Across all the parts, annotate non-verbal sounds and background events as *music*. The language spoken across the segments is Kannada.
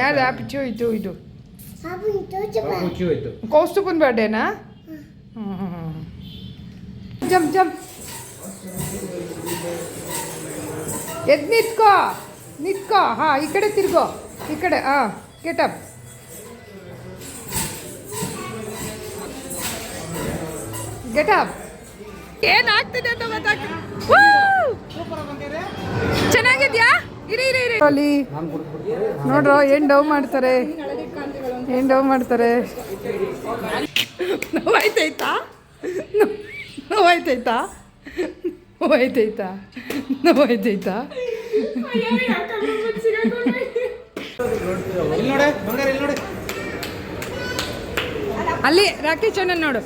ಯಾವ್ದು ಆಪಿಚು ಇದು? ಇದು ಕೌಸ್ತುಭನ್ ಬರ್ಡೇನಾ ಜಂಪ್ ಜಂಪ್. ಎದ್ ನಿತ್ಕೋ ನಿತ್ಕೋ. ಹಾ ಈ ಕಡೆ ತಿರ್ಗೋ. ಈ ಕಡೆ ಹಾ ಕೆಟಪ್ ಗೆಟಪ್ ಏನಾಗ್ತಿದೆ ಅಂತ ಗೊತ್ತಾಗ್ತಿಲ್ಲ. ಚೆನ್ನಾಗಿದ್ಯಾ? ಅಲ್ಲಿ ನೋಡ್ರ, ಏನ್ ಡವ್ ಮಾಡ್ತಾರೆ? ಏನು ಡವ್ ಮಾಡ್ತಾರೆ? ನೋವಾಯ್ತೈತಾ? ನೋವಾಯ್ತೈತಾ? ನೋವಾಯ್ತೈತಾ? ನೋವಾಯ್ತೈತಾ? ಅಲ್ಲಿ ರಾಕೇಶ್ ಅಣ್ಣ ನೋಡು.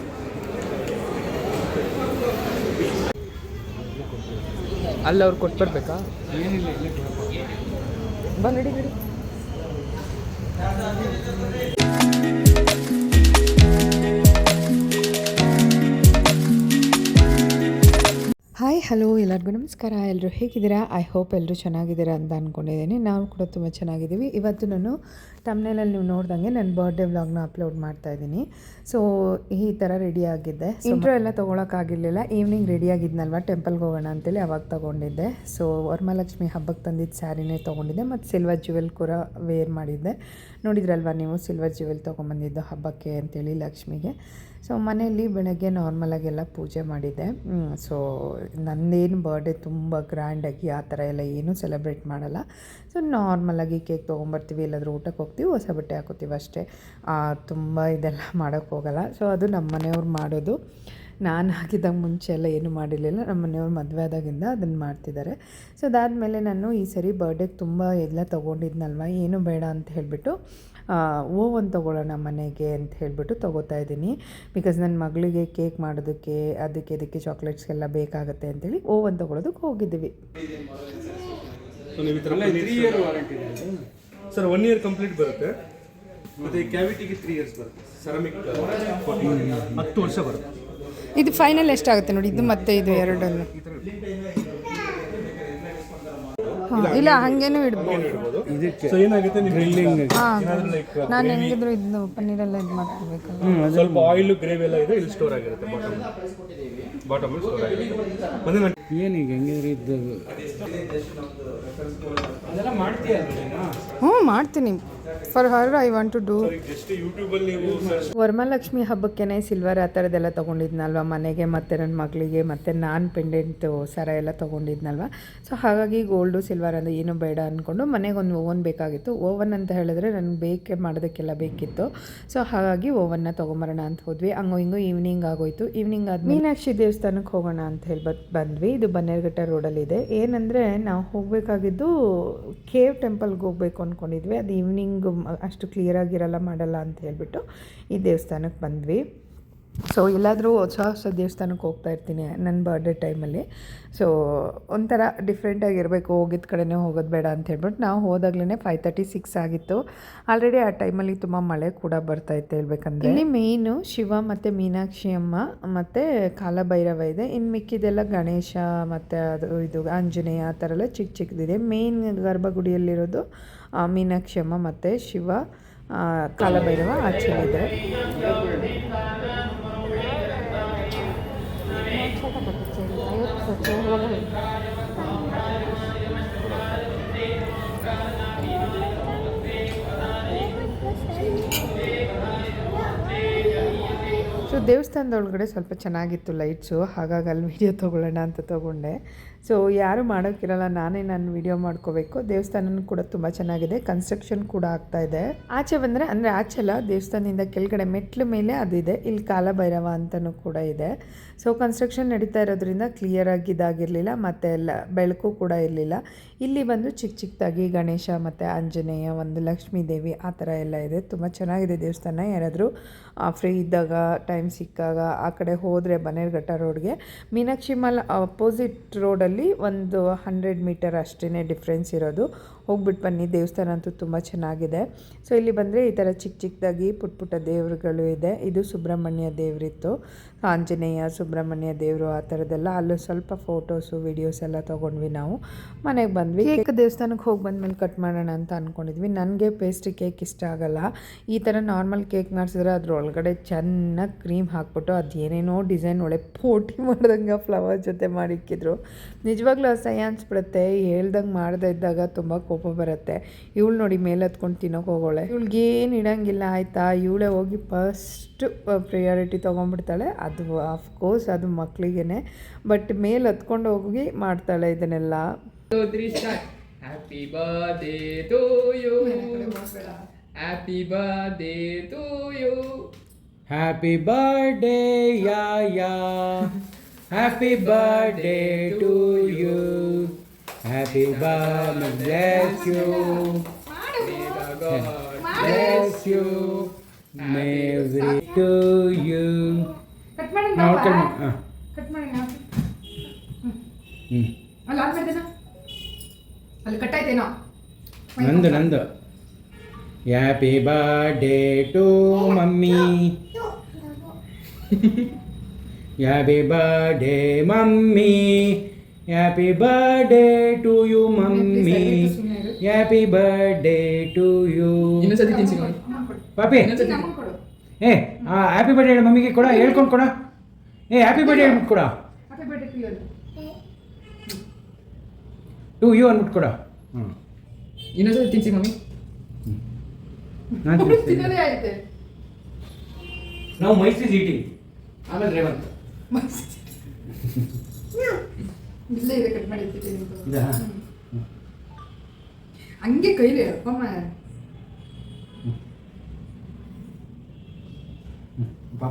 ಅಲ್ಲಿ ಅವ್ರು ಇಲ್ಲೇ ಬಿಡಿ ಬಂದ್ ನಡಿ. ಹಾಯ್ ಹಲೋ ಎಲ್ಲರಿಗೂ ನಮಸ್ಕಾರ. ಎಲ್ಲರೂ ಹೇಗಿದ್ದೀರಾ? ಐ ಹೋಪ್ ಎಲ್ಲರೂ ಚೆನ್ನಾಗಿದ್ದೀರಾ ಅಂತ ಅಂದ್ಕೊಂಡಿದ್ದೀನಿ ನಾವು ಕೂಡ ತುಂಬ ಚೆನ್ನಾಗಿದ್ದೀವಿ. ಇವತ್ತು ನಾನು ತಮ್ಮನೇಲಲ್ಲಿ ನೀವು ನೋಡ್ದಂಗೆ ನನ್ನ ಬರ್ಡೇ ವ್ಲಾಗ್ನ ಅಪ್ಲೋಡ್ ಮಾಡ್ತಾ ಇದ್ದೀನಿ. ಸೊ ಈ ಥರ ರೆಡಿ ಆಗಿದ್ದೆ. ಇಂಟ್ರೋ ಎಲ್ಲ ತೊಗೊಳಕ್ಕಾಗಿರಲಿಲ್ಲ ಈವ್ನಿಂಗ್ ರೆಡಿ ಆಗಿದ್ನಲ್ವ? ಟೆಂಪಲ್ಗೆ ಹೋಗೋಣ ಅಂತೇಳಿ ಅವಾಗ ತೊಗೊಂಡಿದ್ದೆ. ಸೊ ವರಮಹಾಲಕ್ಷ್ಮಿ ಹಬ್ಬಕ್ಕೆ ತಂದಿದ್ದ ಸ್ಯಾರಿನೇ ತೊಗೊಂಡಿದ್ದೆ. ಮತ್ತು ಸಿಲ್ವರ್ ಜ್ಯುವೆಲ್ ಕೂಡ ವೇರ್ ಮಾಡಿದ್ದೆ. ನೋಡಿದ್ರಲ್ವ ನೀವು? ಸಿಲ್ವರ್ ಜ್ಯುವೆಲ್ ತೊಗೊಂಬಂದಿದ್ದು ಹಬ್ಬಕ್ಕೆ ಅಂತೇಳಿ ಲಕ್ಷ್ಮಿಗೆ. ಸೊ ಮನೆಯಲ್ಲಿ ಬೆಳಗ್ಗೆ ನಾರ್ಮಲಾಗೆಲ್ಲ ಪೂಜೆ ಮಾಡಿದ್ದೆ ಸೊ ನಂದೇನು ಬರ್ಡೇ ತುಂಬ ಗ್ರ್ಯಾಂಡಾಗಿ ಆ ಥರ ಎಲ್ಲ ಏನೂ ಸೆಲೆಬ್ರೇಟ್ ಮಾಡಲ್ಲ. ಸೊ ನಾರ್ಮಲಾಗಿ ಕೇಕ್ ತೊಗೊಂಬರ್ತೀವಿ ಇಲ್ಲಾದರೂ ಊಟಕ್ಕೆ ಹೋಗ್ತೀವಿ, ಹೊಸ ಬಟ್ಟೆ ಹಾಕೋತೀವಿ ಅಷ್ಟೇ. ತುಂಬ ಇದೆಲ್ಲ *laughs* ಮಾಡೋಕ್ಕೆ ಹೋಗಲ್ಲ. ಸೊ ಅದು ನಮ್ಮ ಮನೆಯವ್ರು ಮಾಡೋದು. ನಾನು ಹಾಕಿದಾಗ ಮುಂಚೆ ಎಲ್ಲ ಏನೂ ಮಾಡಿರಲಿಲ್ಲ. ನಮ್ಮ ಮನೆಯವ್ರು ಮದುವೆ ಆದಾಗಿಂದ ಅದನ್ನು ಮಾಡ್ತಿದ್ದಾರೆ. ಸೊ ಅದಾದಮೇಲೆ ನಾನು ಈ ಸರಿ ಬರ್ಡೇಗೆ ತುಂಬ ಎಲ್ಲ ತೊಗೊಂಡಿದ್ನಲ್ವ, ಏನು ಬೇಡ ಅಂತ ಹೇಳಿಬಿಟ್ಟು ಓವನ್ ತೊಗೊಳ್ಳೋಣ ಮನೆಗೆ ಅಂತ ಹೇಳಿಬಿಟ್ಟು ತೊಗೋತಾ ಇದ್ದೀನಿ. ಬಿಕಾಸ್ ನನ್ನ ಮಗಳಿಗೆ ಕೇಕ್ ಮಾಡೋದಕ್ಕೆ ಅದಕ್ಕೆ ಇದಕ್ಕೆ ಚಾಕ್ಲೇಟ್ಸ್ಗೆಲ್ಲ ಬೇಕಾಗುತ್ತೆ ಅಂತೇಳಿ ಓವನ್ ತೊಗೊಳೋದಕ್ಕೆ ಹೋಗಿದ್ದೀವಿ. ಸೊ ನೀವು ಈ ಥರ ಇಯರ್ ವಾರಂಟಿ ಇದೆ. ಸರ್ ಒನ್ ಇಯರ್ ಕಂಪ್ಲೀಟ್ ಬರುತ್ತೆ. ಮತ್ತೆ ಕ್ಯಾವಿಟಿಗೆ ತ್ರೀ ಇಯರ್ಸ್ ಬರುತ್ತೆ. ಸೆರಾಮಿಕ್ ಹತ್ತು ವರ್ಷ ಬರುತ್ತೆ. ಇದು ಫೈನಲ್ ಎಷ್ಟಾಗುತ್ತೆ ನೋಡಿ ಇದು ಮತ್ತೆ ಇದು ಎರಡನ್ನು. ಇಲ್ಲ ಹಂಗೇನು ಇಡ್ಬೋದು. ಇದಕ್ಕೆ ಸೊ ಏನಾಗುತ್ತೆ ನೀವು Grilling. ಹಾಂ ಲೈಕ್ ನಾನು ಹೆಂಗಿದ್ರು ಇದು ಪನ್ನೀರೆಲ್ಲ ಇದು ಮಾಡ್ಕೋಬೇಕಲ್ಲ ಸ್ವಲ್ಪ ಆಯಿಲ್ ಗ್ರೇವಿ ಎಲ್ಲ ಇದೆ ಇಲ್ಲಿ ಸ್ಟೋರ್ ಆಗಿರುತ್ತೆ ಬಾಟಮ್ ಬಾಟಮ್ ಸ್ಟೋರ್ ಆಗಿರುತ್ತೆ. ನಾನು. ಏನೀಗ ಹೆಂಗಿದ್ರೆ ಇದ್ದು? ಅದೆಲ್ಲ ಮಾಡ್ತೀಯ ನೀನು? ಹ್ಞೂ ಮಾಡ್ತೀನಿ. For her I want to do Varamahalakshmi ಹಬ್ಬಕ್ಕೇನೆ silver ಆ ಥರದ್ದೆಲ್ಲ ತೊಗೊಂಡಿದ್ನಲ್ವ? ಮನೆಗೆ ಮತ್ತು ನನ್ನ ಮಗಳಿಗೆ ಮತ್ತು ನಾನು ಪೆಂಡೆಂಟ್ ಸರ ಎಲ್ಲ ತೊಗೊಂಡಿದ್ನಲ್ವ? ಸೊ ಹಾಗಾಗಿ ಗೋಲ್ಡು ಸಿಲ್ವರ್ ಅಂದರೆ ಏನು ಬೇಡ ಅಂದ್ಕೊಂಡು ಮನೆಗೆ ಒಂದು ಓವನ್ ಬೇಕಾಗಿತ್ತು. ಓವನ್ ಅಂತ ಹೇಳಿದ್ರೆ ನನಗೆ ಬೇಕೆ ಮಾಡೋದಕ್ಕೆಲ್ಲ ಬೇಕಿತ್ತು. ಸೊ ಹಾಗಾಗಿ ಓವನ್ನ ತೊಗೊಂಬರೋಣ ಅಂತ ಹೋದ್ವಿ. ಹಂಗೋ ಹಿಂಗೋ ಈವ್ನಿಂಗ್ ಆಗೋಯ್ತು. ಈವ್ನಿಂಗ್ ಆದ ಮೀನಾಕ್ಷಿ ದೇವಸ್ಥಾನಕ್ಕೆ ಹೋಗೋಣ ಅಂತ ಹೇಳಿ ಬಂದ್ವಿ. ಇದು ಬನ್ನೇರ್ಘಟ್ಟ ರೋಡಲ್ಲಿದೆ ಏನಂದರೆ ನಾವು ಹೋಗಬೇಕಾಗಿದ್ದು ಕೇವ್ ಟೆಂಪಲ್ಗೆ ಹೋಗ್ಬೇಕು ಅಂದ್ಕೊಂಡಿದ್ವಿ ಅದು ಈವ್ನಿಂಗ್ ಅಷ್ಟು ಕ್ಲಿಯರಾಗಿರಲ್ಲ ಮಾಡಲ್ಲ ಅಂತ ಹೇಳ್ಬಿಟ್ಟು ಈ ದೇವಸ್ಥಾನಕ್ಕೆ ಬಂದ್ವಿ. ಸೊ ಎಲ್ಲಾದರೂ ಹೊಸ ಹೊಸ ದೇವಸ್ಥಾನಕ್ಕೆ ಹೋಗ್ತಾ ಇರ್ತೀನಿ ನನ್ನ ಬರ್ಡೇ ಟೈಮಲ್ಲಿ ಸೊ ಒಂಥರ ಡಿಫ್ರೆಂಟಾಗಿರಬೇಕು ಹೋಗಿದ್ದ ಕಡೆನೇ ಹೋಗೋದು ಬೇಡ ಅಂತ ಹೇಳ್ಬಿಟ್ಟು ನಾವು ಹೋದಾಗ್ಲೇ ಫೈವ್ ತರ್ಟಿ ಸಿಕ್ಸ್ ಆಗಿತ್ತು. ಆಲ್ರೆಡಿ ಆ ಟೈಮಲ್ಲಿ ತುಂಬ ಮಳೆ ಕೂಡ ಬರ್ತಾ ಇತ್ತು ಹೇಳ್ಬೇಕಂದ್ರೆ. ಇಲ್ಲಿ ಮೇಯ್ನು ಶಿವ ಮತ್ತು ಮೀನಾಕ್ಷಿ ಅಮ್ಮ ಮತ್ತು ಕಾಲಭೈರವ ಇದೆ. ಇನ್ನು ಮಿಕ್ಕಿದೆಲ್ಲ ಗಣೇಶ ಮತ್ತು ಅದು ಇದು ಆಂಜನೇಯ ಆ ಥರ ಎಲ್ಲ ಚಿಕ್ಕ ಚಿಕ್ಕದಿದೆ ಮೇಯ್ನ್ ಗರ್ಭಗುಡಿಯಲ್ಲಿರೋದು ಆ, ಮೀನಾಕ್ಷಿ ಅಮ್ಮ ಮತ್ತು ಶಿವ ಆ, ಕಾಲಭೈರವ ಆಚೆಲಿದೆ ದೇವಸ್ಥಾನದ ಒಳಗಡೆ ಸ್ವಲ್ಪ ಚೆನ್ನಾಗಿತ್ತು ಲೈಟ್ಸು, ಹಾಗಾಗಿ ಅಲ್ಲಿ ವೀಡಿಯೋ ತೊಗೊಳ್ಳೋಣ ಅಂತ ತೊಗೊಂಡೆ. ಸೊ ಯಾರು ಮಾಡೋಕ್ಕಿರಲ್ಲ, ನಾನೇ ನಾನು ವೀಡಿಯೋ ಮಾಡ್ಕೋಬೇಕು. ದೇವಸ್ಥಾನನೂ ಕೂಡ ತುಂಬ ಚೆನ್ನಾಗಿದೆ ಕನ್ಸ್ಟ್ರಕ್ಷನ್ ಕೂಡ ಆಗ್ತಾ ಇದೆ. ಆಚೆ ಬಂದರೆ, ಅಂದರೆ ಆಚೆಲ್ಲ ದೇವಸ್ಥಾನದಿಂದ ಕೆಳಗಡೆ ಮೆಟ್ಲು ಮೇಲೆ ಅದಿದೆ ಇಲ್ಲಿ ಕಾಲಭೈರವ ಅಂತಲೂ ಕೂಡ ಇದೆ. ಸೊ ಕನ್ಸ್ಟ್ರಕ್ಷನ್ ನಡೀತಾ ಇರೋದ್ರಿಂದ ಕ್ಲಿಯರಾಗಿ ಇದಾಗಿರಲಿಲ್ಲ, ಮತ್ತು ಎಲ್ಲ ಬೆಳಕು ಕೂಡ ಇರಲಿಲ್ಲ. ಇಲ್ಲಿ ಬಂದು ಚಿಕ್ಕ ಚಿಕ್ಕದಾಗಿ ಗಣೇಶ ಮತ್ತು ಆಂಜನೇಯ, ಒಂದು ಲಕ್ಷ್ಮೀ ದೇವಿ ಆ ಥರ ಎಲ್ಲ ಇದೆ. ತುಂಬ ಚೆನ್ನಾಗಿದೆ ದೇವಸ್ಥಾನ. ಯಾರಾದರೂ ಫ್ರೀ ಇದ್ದಾಗ ಟೈಮ್ ಸಿಕ್ಕಾಗ ಆ ಕಡೆ ಹೋದರೆ ಬನ್ನೇರ್ಘಟ್ಟ ರೋಡ್ಗೆ, ಮೀನಾಕ್ಷಿ ಮಾಲ್ ಅಪೋಸಿಟ್ ರೋಡಲ್ಲಿ ಒಂದು ಹಂಡ್ರೆಡ್ ಮೀಟರ್ ಅಷ್ಟೇ ಡಿಫ್ರೆನ್ಸ್ ಇರೋದು. ಹೋಗ್ಬಿಟ್ಟು ಬನ್ನಿ, ದೇವಸ್ಥಾನ ಅಂತೂ ತುಂಬ ಚೆನ್ನಾಗಿದೆ. ಸೊ ಇಲ್ಲಿ ಬಂದರೆ ಈ ಥರ ಚಿಕ್ಕ ಚಿಕ್ಕದಾಗಿ ಪುಟ್ಟ ಪುಟ್ಟ ದೇವರುಗಳು ಇದೆ. ಇದು ಸುಬ್ರಹ್ಮಣ್ಯ ದೇವರಿತ್ತು. ಆಂಜನೇಯ, ಸುಬ್ರಹ್ಮಣ್ಯ ದೇವರು ಆ ಥರದ್ದೆಲ್ಲ ಅಲ್ಲೂ ಸ್ವಲ್ಪ ಫೋಟೋಸು, ವಿಡಿಯೋಸ್ ಎಲ್ಲ ತೊಗೊಂಡ್ವಿ ನಾವು. ಮನೆಗೆ ಬಂದ್ವಿ. ಕೇಕ್ ದೇವಸ್ಥಾನಕ್ಕೆ ಹೋಗಿ ಬಂದಮೇಲೆ ಕಟ್ ಮಾಡೋಣ ಅಂತ ಅಂದ್ಕೊಂಡಿದ್ವಿ ನನಗೆ ಪೇಸ್ಟ್ರಿ ಕೇಕ್ ಇಷ್ಟ ಆಗಲ್ಲ. ಈ ಥರ ನಾರ್ಮಲ್ ಕೇಕ್ ಮಾಡಿಸಿದ್ರೆ ಒಳಗಡೆ ಚೆನ್ನಾಗಿ ಕ್ರೀಮ್ ಹಾಕ್ಬಿಟ್ಟು ಅದು ಡಿಸೈನ್ ಒಳ್ಳೆ ಪೋಟಿ *laughs* ಮಾಡ್ದಂಗೆ ಫ್ಲವರ್ ಜೊತೆ ಮಾಡಿಕ್ಕಿದ್ರು. ನಿಜವಾಗ್ಲೂ ಅಸಹ್ಯ ಅನ್ಸ್ಬಿಡುತ್ತೆ. ಹೇಳ್ದಂಗೆ ಮಾಡದೇ ಇದ್ದಾಗ ತುಂಬ ಕೋಪ ಬರುತ್ತೆ. ಇವಳು ನೋಡಿ ಮೇಲೆ ಹತ್ಕೊಂಡು ತಿನ್ನೋಕೆ ಹೋಗೋಳೆ. ಇವಳಿಗೆ ಏನು ಇಡಂಗಿಲ್ಲ ಆಯಿತಾ? ಇವಳೇ ಹೋಗಿ ಫಸ್ಟ್ ಪ್ರಿಯಾರಿಟಿ ತೊಗೊಂಡ್ಬಿಡ್ತಾಳೆ. ಅದು ಆಫ್ಕೋರ್ಸ್ ಅದು ಮಕ್ಕಳಿಗೇನೆ ಬಟ್ ಮೇಲೆ ಹತ್ಕೊಂಡು ಹೋಗಿ ಮಾಡ್ತಾಳೆ ಇದನ್ನೆಲ್ಲ. Happy birthday to Happy birthday to you. Happy birthday to you. Happy birthday yeah yeah happy birthday to you happy birthday bless you May the God bless you ಮೇವ್ರಿ to you cut ಮಾಡಿ ನಾವು ಹಾಂ. ಕಟ್ ಮಾಡಿ ನಾವು. ಹ್ಞೂ ಅಲ್ಲಿ ಆನ್ ಮಾಡಿದೇನೋ ಅಲ್ಲಿ ಕಟ್ ಆಯ್ತೇನೋ? ನಂದು ನಂದು. Happy birthday to mummy happy birthday mummy happy birthday to you mummy happy birthday to you ಇನ್ನೊಂದ್ಸತಿ ತಿನ್ಸಿ ನೋಡಿ. ಪಾಪಿ ಏ ಹ್ಯಾಪಿ ಬರ್ಡೇ ಹೇಳು ಮಮ್ಮಿಗೆ ಕೊಡ ಹೇಳ್ಕೊಂಡು ಕೊಡ. ಏ ಹ್ಯಾಪಿ ಬರ್ಡೇ ಹೇಳ್ಬಿಟ್ಟು ಕೊಡ. ಟು ಯು ಅಂದ್ಬಿಟ್ಟು ಕೊಡ. ಹ್ಞೂ ಇನ್ನೊಂದ್ಸತಿ ತಿನ್ಸಿ ಮಮ್ಮಿ. ನಾನು ನಾವು ಮೈಸೂರು ಸಿಟಿ ಆಮೇಲೆ ರೇವಂತ್ *laughs* ಇಲ್ಲೇ ಇದೆ ಕಟ್ ಮಾಡಿ. ಇದಾ? ಹಂಗೆ ಕೈಲಿ ಅಪ್ಪ ಅಮ್ಮ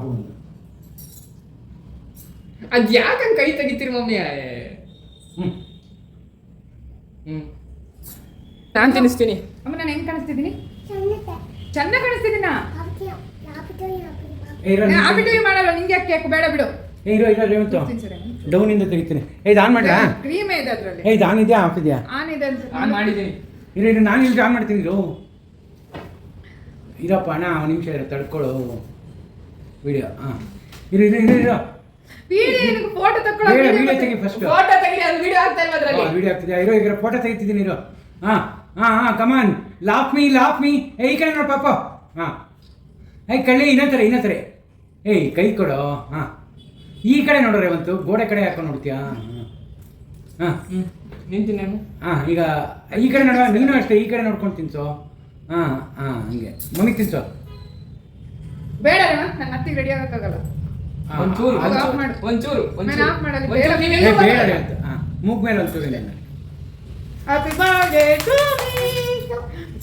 ಬಂದು ಅದ್ ಯಾಕಂಗ್ ಕೈ ತೆಗಿತೀರಿ ಮಮ್ಮಿ ಹ್ಮ್ ನಾನ್ ತಿನ್ನಿಸ್ತೀನಿ ಅಮ್ಮ ನಾನು ಹೆಂಗ್ ಕಾಣಿಸ್ತಿದ್ದೀನಿ ಚೆನ್ನಾಗಿ ಕಾಣಿಸ್ತಿದ್ದೀನಾ ಮಾಡಲ್ಲ ನಿಂಗೆ ಯಾಕೆ ಬೇಡ ಬಿಡು ಏ ಇರೋ ಇರೋ ರೇವಂತು ಡೌನಿಂದ ತೆಗಿತೀನಿ. ಏ ಇದು ಆನ್ ಮಾಡ್ಲಾ? ಕ್ರೀಮೇ ಇದೆ ಅದರಲ್ಲಿ. ಏ ಇದು ಆನ್ ಇದೆಯಾ? ಆಫ್ ಇದೆಯಾ? ಆನ್ ಇದೆ ಅನ್ಸುತ್ತೆ ಆನ್ ಮಾಡಿದ್ದೀನಿ. ಇರೋ ಇರೋ ನಾನು ಇಲ್ಲಿ ಆನ್ ಮಾಡ್ತೀನಿ ಇರೋ. ಇರಪ್ಪ ಅಣ್ಣ ಒಂದು ನಿಮಿಷ ಇರೋ ತಡ್ಕೊಳ್ಳು ವಿಡಿಯೋ ಹಾಂ ಇರೋ ಇರು ಇರು ಇರೋ. ಫೋಟೋ ತಕೊಳ್ಳೋ ವಿಡಿಯೋ ತೆಗಿ first. ಫೋಟೋ ತೆಗಿ ಅದು ವಿಡಿಯೋ ಆಗ್ತಾ ಇಲ್ವಾ ಅದ್ರಲ್ಲಿ? ವಿಡಿಯೋ ಆಗ್ತಿದೆ ಇರೋ ಈಗ ಫೋಟೋ ತೆಗಿತಿದ್ದೀನಿ ಇರೋ. ಹಾಂ ಹಾಂ ಹಾಂ come on laugh me laugh me ಏ ಈ ಕಡೆ ನೋಡು ಪಾಪ. ಹಾಂ ಏಯ್ ಕಳ್ಳಿ ಇನ್ನೊಂಥರ ಇನ್ನೊಂಥರ ಏಯ್ ಕೈ ಕೊಡೋ ಹಾಂ ಈ ಕಡೆ ನೋಡು ರೇವಂತು ಗೋಡೆ ಕಡೆ ಹಾಕೊಂಡು ನೋಡ್ತೀಯಾ? ಹಾಂ. ಹ್ಮ್. ನಿಂತೀನಿ ನಾನು. ಹಾಂ ಈಗ ಈ ಕಡೆ ನೋಡುವ ನೀನು ಅಷ್ಟೇ ಈ ಕಡೆ ನೋಡ್ಕೊಂಡು ತಿನ್ಸೋ. ಹಾಂ ಹಾಂ ಹಂಗೆ. ಮಮ್ಮಿಗೆ ತಿನ್ಸೋ. ಬೇಡ ನನ್ನ ಅತ್ತಿಗೆ ರೆಡಿ ಆಗಕ್ಕಾಗಲ್ಲ. ಒಂಚೂರು ಅದು- ಆಫ್ ಮಾಡು. ಒಂಚೂರು ಒಂಚೂರು. ಬೇಡ. ರೇವಂತು. ಹಾಂ ಮೂಗ್ ಮೇಲೆ ಒಂಚೂರು ಇಲ್ಲ happy birthday to me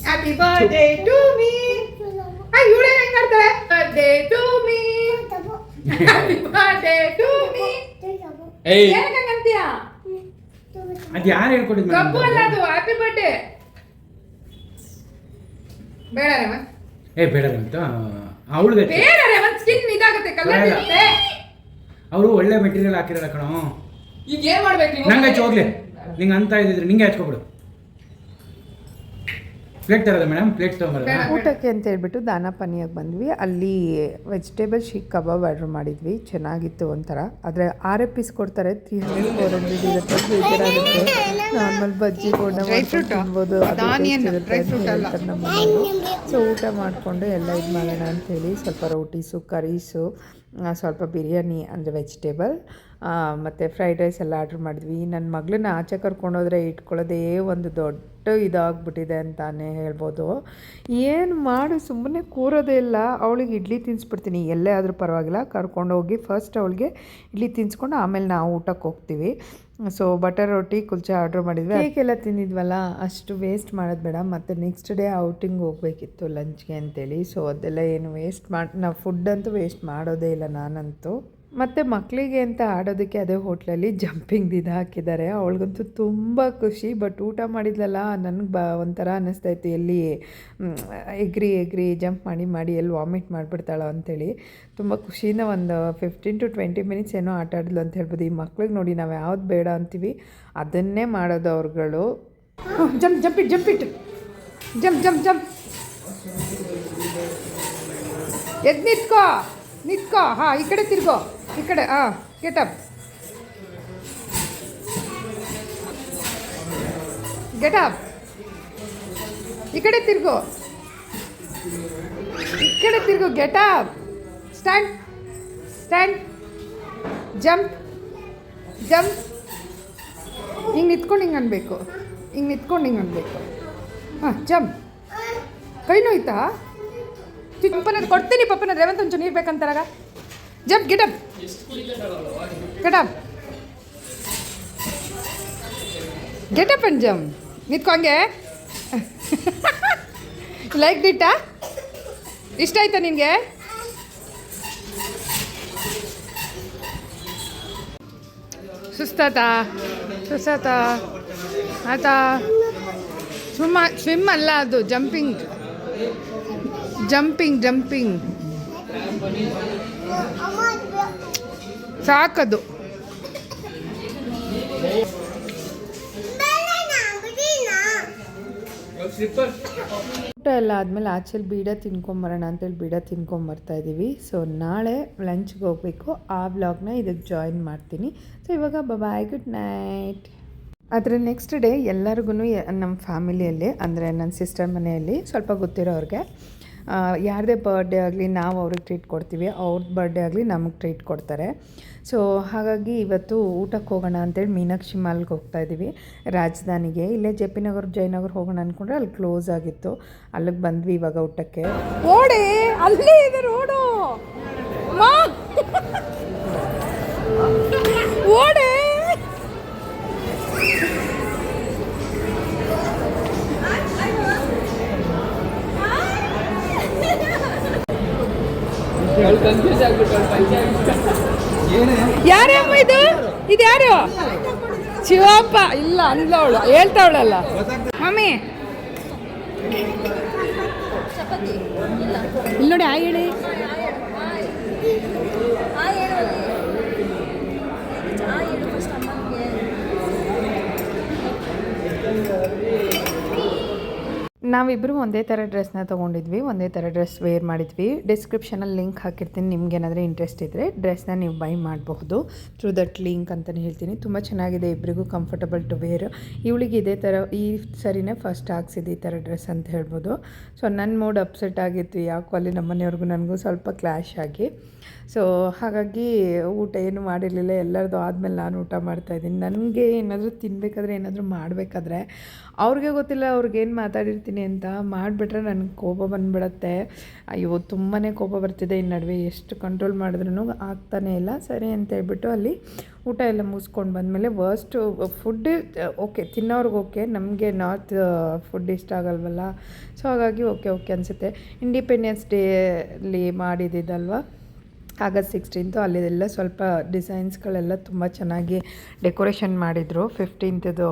happy birthday to me ಆ ಇವಳೇ ಹೆಂಗ್ ಮಾಡ್ತಾರೆ? Birthday to me happy birthday to me ಏಯ್. ಏನಕ್ಕೆ ಹಂಗಂತೀಯ ಅದು ಯಾರು ಹೇಳ್ಕೊಟ್ಟಿದ್ದು ಕಬ್ಬು ಅಲ್ಲ ಅದು ಹ್ಯಾಪಿ ಬರ್ಡೇ ಬೇಡ ರೇವಂತ್ ಏ ಬೇಡ ರೇವಂತ್ ಅವಳು ಬೇಡ ರೇವಂತ್ ಸ್ಕಿನ್ ಇದಾಗುತ್ತೆ ಕಲರ್ ಇರುತ್ತೆ. ಅವರು ಒಳ್ಳೆ ಮೆಟೀರಿಯಲ್ ಹಾಕಿರಲ್ಲ ಕಣೋ. ಈಗ ಏನ್ ಮಾಡ್ಬೇಕು? ನಂಗೆ ಹಚ್ಚಿ ಹೋಗ್ಲಿ ನಿಂಗೆ ಅಂತ ಇದ್ದಿದ್ರೆ ನಿಂಗೆ ಹಚ್ಕೊಬಿಡು. ಪ್ಲೇಟ್ ತರೋದ ಮೇಡಮ್ ಪ್ಲೇಟ್ ತೊಗೊಂಬರೋದ. ಊಟಕ್ಕೆ ಅಂತ ಹೇಳ್ಬಿಟ್ಟು ದಾನ ಪನಿಯಾಗಿ ಬಂದ್ವಿ. ಅಲ್ಲಿ ವೆಜಿಟೇಬಲ್ ಶೀಕ್ ಕಬಾಬ್ ಆರ್ಡ್ರ್ ಮಾಡಿದ್ವಿ. ಚೆನ್ನಾಗಿತ್ತು ಒಂಥರ. ಆದರೆ ಆರೇ ಪೀಸ್ ಕೊಡ್ತಾರೆ. ತ್ರೀ ಹಂಡ್ರೆಡ್ ಫೋರ್ ಹಂಡ್ರೆಡ್ ಇರುತ್ತೆ. ಬೇಜಾರಾಗುತ್ತೆ ನಾರ್ಮಲ್ ಬಜ್ಜಿ ಬೋಂಡ ತಿನ್ಬೋದು. ನಮ್ಮ ಸೊ ಊಟ ಮಾಡಿಕೊಂಡು ಎಲ್ಲ ಇದು ಮಾಡೋಣ ಅಂಥೇಳಿ ಸ್ವಲ್ಪ ರೋಟೀಸು ಕರೀಸು ಸ್ವಲ್ಪ ಬಿರಿಯಾನಿ ಅಂದರೆ ವೆಜಿಟೇಬಲ್ ಮತ್ತು ಫ್ರೈಡ್ ರೈಸ್ ಎಲ್ಲ ಆರ್ಡ್ರ್ ಮಾಡಿದ್ವಿ. ನನ್ನ ಮಗಳನ್ನ ಆಚೆ ಕರ್ಕೊಂಡೋದ್ರೆ ಇಟ್ಕೊಳ್ಳೋದೇ ಒಂದು ದೊಡ್ಡ ಇದಾಗ್ಬಿಟ್ಟಿದೆ ಅಂತಾನೆ ಹೇಳ್ಬೋದು. ಏನು ಮಾಡು ಸುಮ್ಮನೆ ಕೂರೋದೇ ಇಲ್ಲ. ಅವಳಿಗೆ ಇಡ್ಲಿ ತಿನ್ನಿಸ್ಬಿಡ್ತೀನಿ ಎಲ್ಲೇ ಆದರೂ ಪರವಾಗಿಲ್ಲ. ಕರ್ಕೊಂಡೋಗಿ ಫಸ್ಟ್ ಅವಳಿಗೆ ಇಡ್ಲಿ ತಿನ್ಸ್ಕೊಂಡು ಆಮೇಲೆ ನಾವು ಊಟಕ್ಕೆ ಹೋಗ್ತೀವಿ. ಸೊ ಬಟರ್ ರೊಟ್ಟಿ ಕುಲ್ಚಾ ಆರ್ಡ್ರ್ ಮಾಡಿದ್ವಿ. ಕೇಕ್ ಎಲ್ಲ ತಿಂದಿದ್ವಲ್ಲ, ಅಷ್ಟು ವೇಸ್ಟ್ ಮಾಡೋದು ಬೇಡ. ಮತ್ತು ನೆಕ್ಸ್ಟ್ ಡೇ ಔಟಿಂಗ್ ಹೋಗ್ಬೇಕಿತ್ತು ಲಂಚ್ಗೆ ಅಂತೇಳಿ. ಸೊ ಅದೆಲ್ಲ ಏನು ವೇಸ್ಟ್ ಮಾಡಿ ನಾವು ಫುಡ್ ಅಂತೂ ವೇಸ್ಟ್ ಮಾಡೋದೇ ಇಲ್ಲ ನಾನಂತೂ. ಮತ್ತು ಮಕ್ಕಳಿಗೆ ಅಂತ ಆಡೋದಕ್ಕೆ ಅದೇ ಹೋಟ್ಲಲ್ಲಿ ಜಂಪಿಂಗ್ ಇದು ಹಾಕಿದ್ದಾರೆ. ಅವಳಿಗಂತೂ ತುಂಬ ಖುಷಿ, ಬಟ್ ಊಟ ಮಾಡಿದ್ಲಲ್ಲ, ನನಗೆ ಬ ಒಂಥರ ಅನ್ನಿಸ್ತೈತೆ ಎಲ್ಲಿ ಎಗ್ರಿ ಎಗ್ರಿ, ಜಂಪ್ ಮಾಡಿ ಮಾಡಿ, ಎಲ್ಲಿ ವಾಮಿಟ್ ಮಾಡಿಬಿಡ್ತಾಳೋ ಅಂಥೇಳಿ ತುಂಬ ಖುಷಿಯಿಂದ ಒಂದು ಫಿಫ್ಟೀನ್ ಟು ಟ್ವೆಂಟಿ ಮಿನಿಟ್ಸ್ ಏನೋ ಆಟ ಆಡಿದ್ಲು ಅಂತ ಹೇಳ್ಬೋದು. ಈ ಮಕ್ಳಿಗೆ ನೋಡಿ ನಾವು ಯಾವ್ದು ಬೇಡ ಅಂತೀವಿ, ಅದನ್ನೇ ಮಾಡೋದು ಅವ್ರುಗಳು. Jump jump it jump it. Jump jump jump. ಎದ್ದು ನಿತ್ಕೋ, ನಿಂತ್ಕೋ, ಹಾಂ, ಈ ಕಡೆ ತಿರ್ಗೋ. ಈ ಕಡೆ, ಆ ಗೆಟ್ ಅಪ್ ಗೆಟ್ ಅಪ್ ಈ ಕಡೆ ತಿರ್ಗೋ. ಈ ಕಡೆ get up stand stand jump jump ಹಿಂಗೆ ನಿಂತ್ಕೊಂಡು ಹಿಂಗೆ ಅನ್ಬೇಕು. ಹಿಂಗೆ ನಿಂತ್ಕೊಂಡು ಹಿಂಗೆ ಅನ್ಬೇಕು. ಹಾಂ ಜಂಪ್ ಕೈ ನೋಯ್ತಾ? ಪಪ್ಪನ ಕೊಡ್ತೀನಿ ಪಪ್ಪನ, ರೇವಂತ್ ಒಂಚೂರು ನೀರು ಬೇಕಂತಾರಾಗ. Jump get up get up up and jump ನಿತ್ಕೊಂಗೆ like ದಿಟ್ಟಾ ಇಷ್ಟ ಆಯ್ತಾ ನಿನಗೆ? ಸುಸ್ತಾತ? ಸುಸ್ತಾತ? ಆಯ್ತಾ? ಸ್ವಿಮ್ ಸ್ವಿಮ್ ಅಲ್ಲ ಅದು ಜಂಪಿಂಗ್ ಜಂಪಿಂಗ್ ಜಂಪಿಂಗ್ ಸಾಕದು. ಊಟ ಎಲ್ಲ ಆದಮೇಲೆ ಆಚೆಲಿ ಬೀಡ ತಿನ್ಕೊಂಬರೋಣ ಅಂತೇಳಿ ಬೀಡ ತಿನ್ಕೊಂಬರ್ತಾ ಇದ್ದೀವಿ ಸೊ ನಾಳೆ ಲಂಚ್ಗೆ ಹೋಗಬೇಕು. ಆ ವ್ಲಾಗ್ನ ಇದಕ್ಕೆ ಜಾಯಿನ್ ಮಾಡ್ತೀನಿ. ಸೊ ಇವಾಗ ಬಾಯ್ ಗುಡ್ ನೈಟ್ ಅದರ ನೆಕ್ಸ್ಟ್ ಡೇ ಎಲ್ಲರಿಗೂ ನಮ್ಮ ಫ್ಯಾಮಿಲಿಯಲ್ಲಿ ಅಂದರೆ ನನ್ನ ಸಿಸ್ಟರ್ ಮನೆಯಲ್ಲಿ ಸ್ವಲ್ಪ ಗೊತ್ತಿರೋರಿಗೆ ಯಾರದೇ ಬರ್ಡೇ ಆಗಲಿ ನಾವು ಅವ್ರಿಗೆ ಟ್ರೀಟ್ ಕೊಡ್ತೀವಿ, ಅವ್ರ ಬರ್ಡೇ ಆಗಲಿ ನಮಗೆ ಟ್ರೀಟ್ ಕೊಡ್ತಾರೆ. ಸೊ ಹಾಗಾಗಿ ಇವತ್ತು ಊಟಕ್ಕೆ ಹೋಗೋಣ ಅಂತೇಳಿ ಮೀನಾಕ್ಷಿ ಮಾಲ್ಗೆ ಹೋಗ್ತಾ ಇದ್ದೀವಿ ರಾಜಧಾನಿಗೆ. ಇಲ್ಲೇ ಜೆ ಪಿ ನಗರ್, ಜಯನಗರ್ ಹೋಗೋಣ ಅಂದ್ಕೊಂಡ್ರೆ ಅಲ್ಲಿ ಕ್ಲೋಸ್ ಆಗಿತ್ತು. ಅಲ್ಲಿಗೆ ಬಂದ್ವಿ ಇವಾಗ ಊಟಕ್ಕೆ. ಓಡಿ, ಅಲ್ಲಿ ಇದೆ ರೋಡು. ಕನ್ಫ್ಯೂಸ್ ಆಗ್ಬಿಟ್ಟು ಯಾರಮ್ಮ ಇದು? ಇದು ಯಾರು? ಶಿವಪ್ಪ. ಇಲ್ಲ ಅಂದ್ಲವಳು. ಹೇಳ್ತಾವಳಲ್ಲ. ಮಮ್ಮಿ. ಇಲ್ಲಿ. ನೋಡಿ ಆ ಹೇಳಿ. ನಾವಿಬ್ಬರು ಒಂದೇ ಥರ ಡ್ರೆಸ್ನ ತೊಗೊಂಡಿದ್ವಿ, ಒಂದೇ ಥರ ಡ್ರೆಸ್ ವೇರ್ ಮಾಡಿದ್ವಿ. ಡಿಸ್ಕ್ರಿಪ್ಷನಲ್ಲಿ ಲಿಂಕ್ ಹಾಕಿರ್ತೀನಿ, ನಿಮ್ಗೆ ಏನಾದರೂ ಇಂಟ್ರೆಸ್ಟ್ ಇದ್ದರೆ ಡ್ರೆಸ್ನ ನೀವು ಬೈ ಮಾಡಬಹುದು. ಥ್ರೂ ದಟ್ ಲಿಂಕ್ ಅಂತಲೇ ಹೇಳ್ತೀನಿ. ತುಂಬ ಚೆನ್ನಾಗಿದೆ ಇಬ್ಬರಿಗೂ ಕಂಫರ್ಟಬಲ್ ಟು ವೇರ್. ಇವಳಿಗೆ ಇದೇ ಥರ, ಈ ಸರಿನೇ ಫಸ್ಟ್ ಹಾಕ್ಸಿದ್ದು ಈ ಥರ ಡ್ರೆಸ್ ಅಂತ ಹೇಳ್ಬೋದು. ಸೊ ನನ್ನ ಮೂಡ್ ಅಪ್ಸೆಟ್ ಆಗಿತ್ತು, ಯಾಕೋ ಅಲ್ಲಿ ನಮ್ಮ ಮನೆಯವ್ರಿಗೂ ನನಗೂ ಸ್ವಲ್ಪ ಕ್ಲ್ಯಾಶ್ ಆಗಿ. ಸೊ ಹಾಗಾಗಿ ಊಟ ಏನು ಮಾಡಿರಲಿಲ್ಲ ಎಲ್ಲರದು ಆದಮೇಲೆ ನಾನು ಊಟ ಮಾಡ್ತಾಯಿದ್ದೀನಿ ನನಗೆ ಏನಾದರೂ ತಿನ್ನಬೇಕಾದ್ರೆ ಏನಾದರೂ ಮಾಡಬೇಕಾದ್ರೆ ಅವ್ರಿಗೆ ಗೊತ್ತಿಲ್ಲ ಅವ್ರಿಗೇನು ಮಾತಾಡಿರ್ತೀನಿ ಅಂತ ಮಾಡಿಬಿಟ್ರೆ ನನಗೆ ಕೋಪ ಬಂದುಬಿಡತ್ತೆ. ಅಯ್ಯೋ ತುಂಬಾ ಕೋಪ ಬರ್ತಿದೆ ಈ ನಡುವೆ ಎಷ್ಟು ಕಂಟ್ರೋಲ್ ಮಾಡಿದ್ರೂ ಆಗ್ತಾನೇ ಇಲ್ಲ. ಸರಿ ಅಂತ ಹೇಳ್ಬಿಟ್ಟು ಅಲ್ಲಿ ಊಟ ಎಲ್ಲ ಮುಗಿಸ್ಕೊಂಡು ಬಂದಮೇಲೆ ವರ್ಸ್ಟು ಫುಡ್ ಓಕೆ, ತಿನ್ನೋರ್ಗೆ ಓಕೆ, ನಮಗೆ ನಾರ್ತ್ ಫುಡ್ ಇಷ್ಟ ಆಗಲ್ವಲ್ಲ? ಸೊ ಹಾಗಾಗಿ ಓಕೆ ಓಕೆ ಅನಿಸುತ್ತೆ. ಇಂಡಿಪೆಂಡೆನ್ಸ್ ಡೇಲಿ ಮಾಡಿದ್ದಿದ್ದಲ್ವ ಆಗಸ್ಟ್ ಸಿಕ್ಸ್ಟೀನ್ತು ಅಲ್ಲಿದೆಲ್ಲ ಸ್ವಲ್ಪ ಡಿಸೈನ್ಸ್ಗಳೆಲ್ಲ ತುಂಬ ಚೆನ್ನಾಗಿ ಡೆಕೋರೇಷನ್ ಮಾಡಿದರು. ಫಿಫ್ಟೀನ್ತದು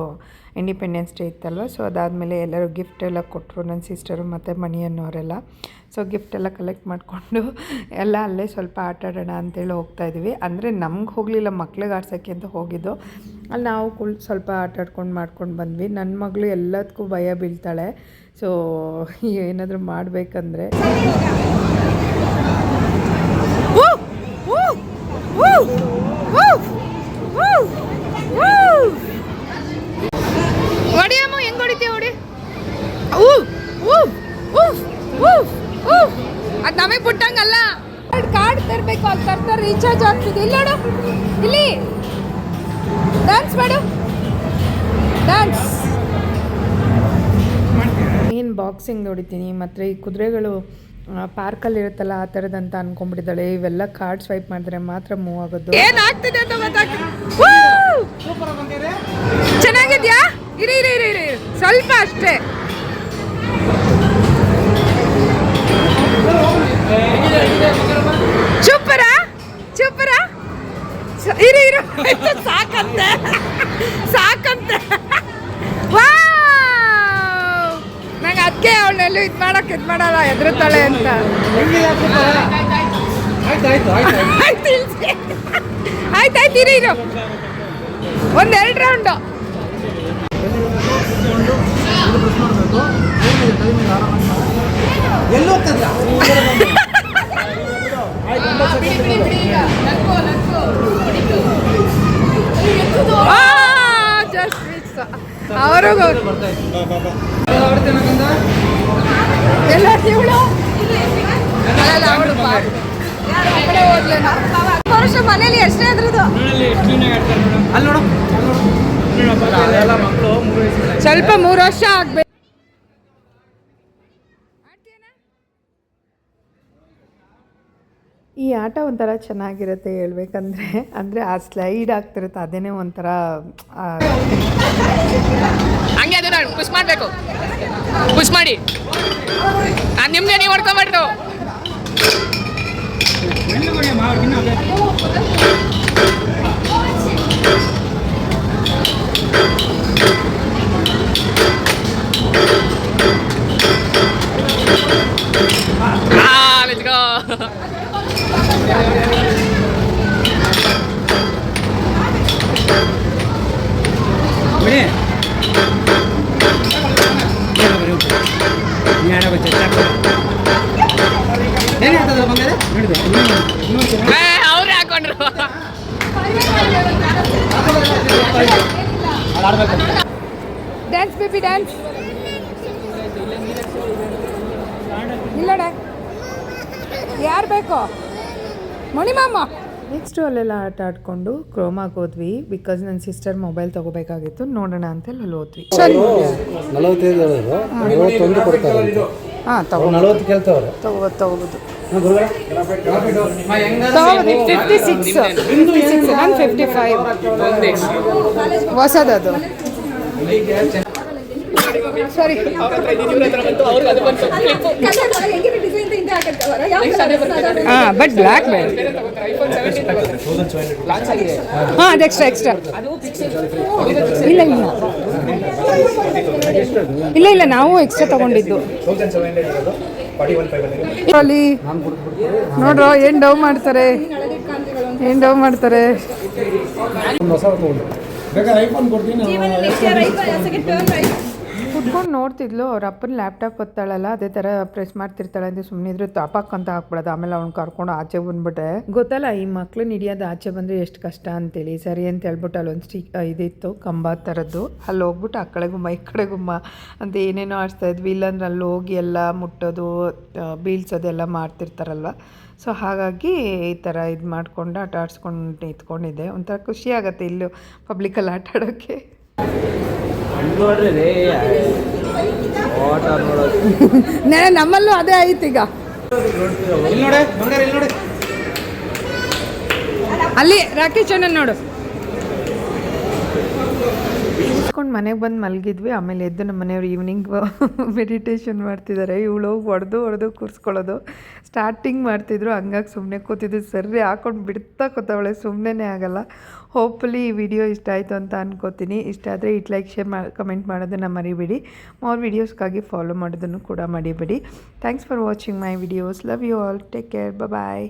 ಇಂಡಿಪೆಂಡೆನ್ಸ್ ಡೇ ಇತ್ತಲ್ವ, ಸೊ ಅದಾದಮೇಲೆ ಎಲ್ಲರೂ ಗಿಫ್ಟ್ ಎಲ್ಲ ಕೊಟ್ಟರು ನನ್ನ ಸಿಸ್ಟರು ಮತ್ತು ಮಣಿ ಅನ್ನೋರೆಲ್ಲ ಸೊ ಗಿಫ್ಟ್ ಎಲ್ಲ ಕಲೆಕ್ಟ್ ಮಾಡಿಕೊಂಡು *laughs* ಎಲ್ಲ ಅಲ್ಲೇ ಸ್ವಲ್ಪ ಆಟ ಆಡೋಣ ಅಂತೇಳಿ ಹೋಗ್ತಾ ಇದ್ವಿ. ಅಂದರೆ ನಮ್ಗೆ ಹೋಗಲಿಲ್ಲ, ಮಕ್ಳಿಗೆ ಆಡ್ಸೋಕ್ಕೆ ಅಂತ ಹೋಗಿದ್ದು. ಅಲ್ಲಿ ನಾವು ಕುಳ್ ಸ್ವಲ್ಪ ಆಟ ಆಡ್ಕೊಂಡು ಮಾಡ್ಕೊಂಡು ಬಂದ್ವಿ. ನನ್ನ ಮಗಳು ಎಲ್ಲದಕ್ಕೂ ಭಯ ಬೀಳ್ತಾಳೆ. ಸೊ ಏನಾದರೂ ಮಾಡಬೇಕಂದ್ರೆ. ಹೊಡಿಯಮ್ಮ ಹೆಂಗ್ ಹೊಡಿತೀಯ ಹೊಡಿ? ಅದು ನಮಗೆ ಬಿಟ್ಟಂಗಲ್ಲ ಕಾರ್ಡ್ ತರಬೇಕು ಅಂತ ತರ್ತಾರೆ ರೀಚಾರ್ಜ್ ಆಗ್ತಿದೆ. ಇಲ್ಲ ನೋಡು ಇಲ್ಲಿ. ಡ್ಯಾನ್ಸ್ ಮಾಡು. ಡ್ಯಾನ್ಸ್ ಏನು ಬಾಕ್ಸಿಂಗ್ ನೋಡಿದ್ದೀನಿ ಮತ್ತು ಈ ಕುದುರೆಗಳು. ಪಾರ್ಕಲ್ಲಿ ಇರುತ್ತಲ್ಲ, ಆ ಥರದಂತ ಅನ್ಕೊಂಡ್ಬಿಟ್ಟಿದ್ದಾಳೆ. ಇವೆಲ್ಲ ಕಾರ್ಡ್ ಸ್ವೈಪ್ ಮಾಡಿದ್ರೆ ಮಾತ್ರ ಮೂವ್ ಆಗೋದು. ಏನಾಗ್ತಿದೆ ಅಂತ ಗೊತ್ತಾಗ್ತಿದೆ ಚೆನ್ನಾಗಿದ್ಯಾ? ಇರಿ ಇರಿ ಇರಿ ಇರಿ. ಸ್ವಲ್ಪ ಅಷ್ಟೇ. ಚುಪ್ಪರ? ಚುಪ್ಪರ? ಇರಿ, ಇರು. *laughs* ಸಾಕಂತೆ. ಅವಳನ್ನೆಲ್ಲೂ ಇದು ಮಾಡಕ್ಕೆ ಇದು ಮಾಡಲ್ಲ ಎದುರುತ್ತಾಳೆ ಅಂತ. ಆಯ್ತಾಯ್ತು ಒಂದೆರಡು ಇರು ಇರು. ಒಂದು ಎರಡು ರೌಂಡು ಎಲ್ಲಿ ಜಸ್ಟ್ ಮನೇಲಿ ಎಷ್ಟೇ ಮೂರು ಸ್ವಲ್ಪ ಮೂರು ವರ್ಷ ಆಗ್ಬೇಕು ಈ ಆಟ ಒಂಥರ ಚೆನ್ನಾಗಿರುತ್ತೆ ಹೇಳ್ಬೇಕಂದ್ರೆ, ಅಂದರೆ ಆ ಸ್ಲೈಡ್ ಆಗ್ತಿರುತ್ತೆ, ಅದೇನೇ ಒಂಥರ ಹಂಗೆ ಅದು ನಾನು ಪುಷ್ ಮಾಡಬೇಕು. ಪುಷ್ ಮಾಡಿ. ನಾನು ನಿಮ್ಗೆ ನೀವು ಹೊಡ್ಕೊಂಬಾರ್ದು ಅವ್ರೇ ಹಾಕೊಂಡ್ರು. ಡ್ಯಾನ್ಸ್ ಬೇಬಿ ಡ್ಯಾನ್ಸ್ ಇಲ್ಲಡ ಯಾರು ಬೇಕು? ಮಣಿಮಾಮ ನೆಕ್ಸ್ಟು ಅಲ್ಲೆಲ್ಲ ಆಟ ಆಡ್ಕೊಂಡು ಕ್ರೋಮಾಗೆ ಹೋದ್ವಿ ಬಿಕಾಸ್ ನನ್ನ ಸಿಸ್ಟರ್ ಮೊಬೈಲ್ ತಗೋಬೇಕಾಗಿತ್ತು. ನೋಡೋಣ ಅಂತ ಅಲ್ಲಿ ಹೋದ್ವಿ. ನಲವತ್ತೈದು ಹೇಳಿದ್ರು ಐವತ್ತೊಂದು ಕೊಡ್ತಾರೆ ಹಾಂ ತಗೋ ನಲವತ್ತು ಕೇಳ್ತವ್ರೆ? ತಗೋಬೋದು ತಗೋಬೋದು. ಹೆಂಗ ಫಿಫ್ಟಿ ಸಿಕ್ಸ್. ಫಿಫ್ಟಿ ಸಿಕ್ಸ್ ನಾನು ಫಿಫ್ಟಿ ಫೈವ್. ಹೊಸದದು. ಸರಿ. ಹಾಂ ಬಟ್ ಬ್ಲ್ಯಾಕ್ ಬೇಡ ಲಾಂಚ್ ಆಗಿದೆ ಹಾಂ ಅದು ಎಕ್ಸ್ಟ್ರಾ ಎಕ್ಸ್ಟ್ರಾ ಇಲ್ಲ ಇಲ್ಲ. ಇಲ್ಲ ಇಲ್ಲ ನಾವು ಎಕ್ಸ್ಟ್ರಾ ತಗೊಂಡಿದ್ದು. ಅಲ್ಲಿ ನೋಡ್ರೋ ಏನು ಡವ್ ಮಾಡ್ತಾರೆ? ಏನು ಡವ್ ಮಾಡ್ತಾರೆ? ಬೇಕಾದ್ರೆ ಐಫೋನ್ ಕೊಡ್ತೀನಿ ಕುತ್ಕೊಂಡು ನೋಡ್ತಿದ್ಲು ಅವ್ರ ಅಪ್ಪನ ಲ್ಯಾಪ್ಟಾಪ್ ಒತ್ತಾಳಲ್ಲ ಅದೇ ಥರ ಪ್ರೆಸ್ ಮಾಡ್ತಿರ್ತಾಳೆ ಅಂತ ಸುಮ್ಮನೆ ಇದ್ರೆ ತಾಪಕ್ ಅಂತ ಹಾಕ್ಬಿಡೋದು. ಆಮೇಲೆ ಅವ್ನು ಕರ್ಕೊಂಡು ಆಚೆ ಬಂದ್ಬಿಟ್ಟೆ. ಗೊತ್ತಲ್ಲ ಈ ಮಕ್ಳನ್ನ ಹಿಡಿಯೋದು ಆಚೆ ಬಂದರೆ ಎಷ್ಟು ಕಷ್ಟ ಅಂತೇಳಿ. ಸರಿ ಅಂತ ಹೇಳ್ಬಿಟ್ಟು ಅಲ್ಲೊಂದು ಸ್ಟಿಕ್ ಇದಿತ್ತು ಕಂಬ ಥರದ್ದು ಅಲ್ಲಿ ಹೋಗ್ಬಿಟ್ಟು ಆ ಕಡೆ ಗುಮ್ಮ ಈ ಕಡೆ ಗುಮ್ಮ ಅಂತ ಏನೇನೋ ಆಡಿಸ್ತಾ ಇದ್ವಿ. ಇಲ್ಲಾಂದ್ರೆ ಅಲ್ಲಿ ಹೋಗಿ ಎಲ್ಲ ಮುಟ್ಟೋದು ಬೀಳ್ಸೋದೆಲ್ಲ ಮಾಡ್ತಿರ್ತಾರಲ್ವ. ಸೊ ಹಾಗಾಗಿ ಈ ಥರ ಇದು ಮಾಡಿಕೊಂಡು ಆಟ ಆಡಿಸ್ಕೊಂಡು ನಿಂತ್ಕೊಂಡಿದ್ದೆ. ಒಂಥರ ಖುಷಿ ಆಗುತ್ತೆ ಇಲ್ಲೂ ಪಬ್ಲಿಕಲ್ಲಿ ಆಟ ಆಡೋಕ್ಕೆ *laughs* ನೆ- ನಮ್ಮಲ್ಲೂ ಅದೇ ಐತಿ ಈಗ. ಇಲ್ಲಿ ನೋಡೆ ಬಂಗಾರ ಇಲ್ಲಿ ನೋಡಿ. ಅಲ್ಲಿ ರಾಕೇಶ್ ಅಣ್ಣ ನೋಡು. ಮುಗಿಸ್ಕೊಂಡು ಮನೆಗೆ ಬಂದು ಮಲಗಿದ್ವಿ, ಆಮೇಲೆ ಎದ್ದು ನಮ್ಮ ಮನೆಯವ್ರು ಈವ್ನಿಂಗ್ ಮೆಡಿಟೇಷನ್ ಮಾಡ್ತಿದ್ದಾರೆ ಇವಳು ಹೊಡೆದು ಹೊಡೆದು ಕೂರಿಸ್ಕೊಳ್ಳೋದು. ಸ್ಟಾರ್ಟಿಂಗ್ ಮಾಡ್ತಿದ್ರು, ಹಂಗಾಗಿ ಸುಮ್ಮನೆ ಕೂತಿದ್ದು ಸರಿ ಹಾಕೊಂಡು ಬಿಡ್ತಾ ಕೂತವಳೆ ಸುಮ್ಮನೆ ಆಗಲ್ಲ. ಹೋಪ್ಫುಲಿ ಈ ವಿಡಿಯೋ ಇಷ್ಟ ಆಯಿತು ಅಂತ ಅನ್ಕೋತೀನಿ. ಇಷ್ಟ ಆದರೆ ಇಟ್ ಲೈಕ್, ಶೇರ್ ಮಾ, ಕಮೆಂಟ್ ಮಾಡೋದನ್ನು ಮರಿಬೇಡಿ. ಮೋರ್ ವಿಡಿಯೋಸ್ಗಾಗಿ ಫಾಲೋ ಮಾಡೋದನ್ನು ಕೂಡ ಮರಿಬೇಡಿ. Thanks for watching my videos love you all take care bye